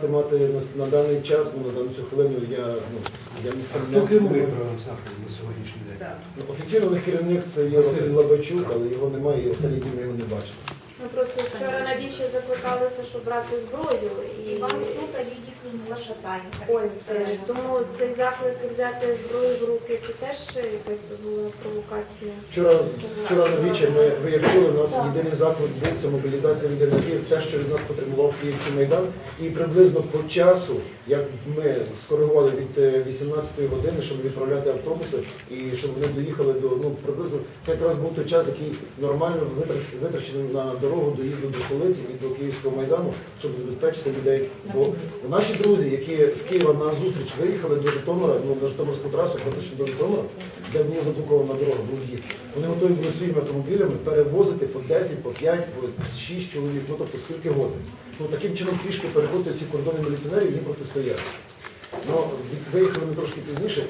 контакти мати на, на даний час, ну, на дану цю хвилину я, ну, я не хто керує правим сектором на сьогоднішній день? Ну, Офіційно керівник це є Василь Лабачук, але його немає, і останні дні ми його не бачили. Ми просто вчора навіщо закликалися, щоб брати зброю і Іван Сука, Лідія Шатайна. ось е, тому цей заклик взяти зброю в руки це теж якась була провокація. Вчора, вчора на вічі ми ви як чули, у нас єдиний заклик був це мобілізація лідерів, те, що від нас потребував Київський майдан. І приблизно по часу, як ми скоригували від е, 18-ї години, щоб відправляти автобуси і щоб вони доїхали до ну приблизно це якраз був той час, який нормально витрач- витрачений на дорогу доїзду до столиці і до Київського майдану, щоб забезпечити людей. Бо наші друзі, які з Києва на зустріч виїхали до Житомира, ну на Житомирську трасу, фактично до Житомира, де була заблокована дорога, був в'їзд. Вони готові були своїми автомобілями перевозити по 10, по 5, по 6 чоловік, ну тобто скільки годин. Ну таким чином трішки переходити ці кордони міліціонерів їм протистояти. Ну, виїхали ми трошки пізніше.